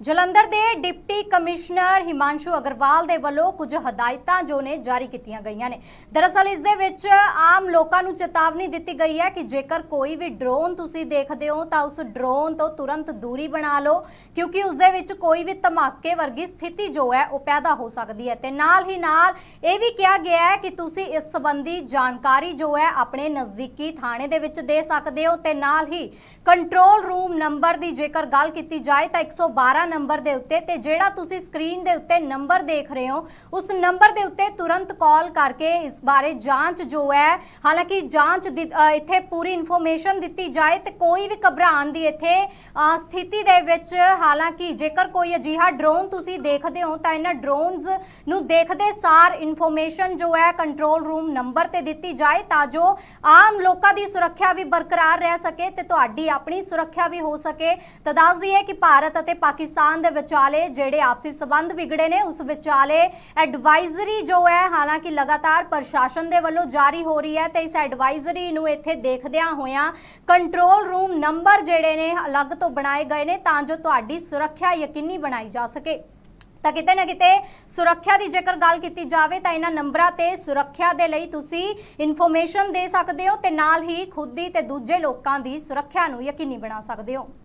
ਜਲੰਧਰ ਦੇ deputy commissioner Himanshu Agarwal ਦੇ ਵੱਲੋਂ ਕੁਝ ਹਦਾਇਤਾਂ ਜੋ ਨੇ ਜਾਰੀ ਕੀਤੀਆਂ ਗਈਆਂ ਨੇ। ਦਰਅਸਲ ਇਸ ਦੇ ਵਿੱਚ ਆਮ ਲੋਕਾਂ ਨੂੰ ਚੇਤਾਵਨੀ ਦਿੱਤੀ ਗਈ ਹੈ ਕਿ ਜੇਕਰ ਕੋਈ ਵੀ ਡਰੋਨ ਤੁਸੀਂ ਦੇਖਦੇ ਹੋ ਤਾਂ ਉਸ ਡਰੋਨ ਤੋਂ ਤੁਰੰਤ ਦੂਰੀ ਬਣਾ ਲਓ, ਕਿਉਂਕਿ ਉਸ ਦੇ ਵਿੱਚ ਕੋਈ ਵੀ ਧਮਾਕੇ ਵਰਗੀ ਸਥਿਤੀ ਜੋ ਹੈ ਉਹ ਪੈਦਾ ਹੋ ਸਕਦੀ ਹੈ। ਤੇ ਨਾਲ ਹੀ ਨਾਲ ਇਹ ਵੀ ਕਿਹਾ ਗਿਆ ਹੈ ਕਿ ਤੁਸੀਂ ਇਸ ਸੰਬੰਧੀ ਜਾਣਕਾਰੀ ਜੋ ਹੈ ਆਪਣੇ ਨਜ਼ਦੀਕੀ ਥਾਣੇ ਦੇ ਵਿੱਚ ਦੇ ਸਕਦੇ ਹੋ। ਤੇ ਨਾਲ ਹੀ ਕੰਟਰੋਲ ਰੂਮ ਨੰਬਰ ਦੀ ਜੇਕਰ ਗੱਲ ਕੀਤੀ ਜਾਏ ਤਾਂ 112 ਨੰਬਰ ਦੇ ਉੱਤੇ ਤੇ ਜਿਹੜਾ ਤੁਸੀਂ ਸਕਰੀਨ ਦੇ ਉੱਤੇ ਨੰਬਰ ਦੇਖ ਰਹੇ ਹੋ, ਉਸ ਨੰਬਰ ਦੇ ਉੱਤੇ ਤੁਰੰਤ ਕਾਲ ਕਰਕੇ ਇਸ ਬਾਰੇ ਜਾਂਚ ਜੋ ਹੈ, ਹਾਲਾਂਕਿ ਜਾਂਚ ਇੱਥੇ ਪੂਰੀ ਇਨਫੋਰਮੇਸ਼ਨ ਦਿੱਤੀ ਜਾਏ ਤੇ ਕੋਈ ਵੀ ਘਬਰਾਉਣ ਦੀ ਇੱਥੇ ਸਥਿਤੀ ਦੇ ਵਿੱਚ ਹਾਲਾਂਕਿ ਜੇਕਰ ਕੋਈ ਅਜਿਹਾ ਡਰੋਨ ਤੁਸੀਂ ਦੇਖਦੇ ਹੋ ਤਾਂ ਇਹਨਾਂ ਡਰੋਨਸ ਨੂੰ ਦੇਖਦੇ ਸਾਰ ਇਨਫੋਰਮੇਸ਼ਨ ਜੋ ਹੈ ਕੰਟਰੋਲ ਰੂਮ ਨੰਬਰ ਤੇ ਦਿੱਤੀ ਜਾਏ ਤਾਂ ਜੋ ਆਮ ਲੋਕਾਂ ਦੀ ਸੁਰੱਖਿਆ ਵੀ ਬਰਕਰਾਰ ਰਹਿ ਸਕੇ ਤੇ ਤੁਹਾਡੀ ਆਪਣੀ ਸੁਰੱਖਿਆ ਵੀ ਹੋ ਸਕੇ। ਤਾਂ ਦੱਸ ਦਈਏ ਕਿ ਭਾਰਤ ਅਤੇ ਪਾਕਿਸਤਾਨ ਦੇ ਵਿਚਾਲੇ ਜਿਹੜੇ ਆਪਸੀ ਸਬੰਧ ਵਿਗੜੇ ਨੇ, ਉਸ ਵਿਚਾਲੇ ਐਡਵਾਈਜ਼ਰੀ ਜੋ ਹੈ, ਹਾਲਾਂਕਿ ਲਗਾਤਾਰ ਪ੍ਰਸ਼ਾਸਨ ਦੇ ਵੱਲੋਂ ਜਾਰੀ ਹੋ ਰਹੀ ਹੈ ਤੇ ਇਸ ਐਡਵਾਈਜ਼ਰੀ ਨੂੰ ਇੱਥੇ ਦੇਖਦਿਆਂ ਹੋਇਆਂ ਕੰਟਰੋਲ ਰੂਮ ਨੰਬਰ ਜਿਹੜੇ ਨੇ, ਅਲੱਗ ਤੋਂ ਬਣਾਏ ਗਏ ਨੇ ਤਾਂ ਜੋ ਤੁਹਾਡੀ ਸੁਰੱਖਿਆ ਯਕੀਨੀ ਬਣਾਈ ਜਾ ਸਕੇ। ਤਾਂ ਕਿਤੇ ਨਾ ਕਿਤੇ ਸੁਰੱਖਿਆ ਦੀ ਜੇਕਰ ਗੱਲ ਕੀਤੀ ਜਾਵੇ ਤਾਂ ਇਹਨਾਂ ਨੰਬਰਾਂ ਤੇ ਸੁਰੱਖਿਆ ਦੇ ਲਈ ਤੁਸੀਂ ਇਨਫੋਰਮੇਸ਼ਨ ਦੇ ਸਕਦੇ ਹੋ ਤੇ ਨਾਲ ਹੀ ਖੁਦ ਦੀ ਤੇ ਦੂਜੇ ਲੋਕਾਂ ਦੀ ਸੁਰੱਖਿਆ ਨੂੰ ਯਕੀਨੀ ਬਣਾ ਸਕਦੇ ਹੋ।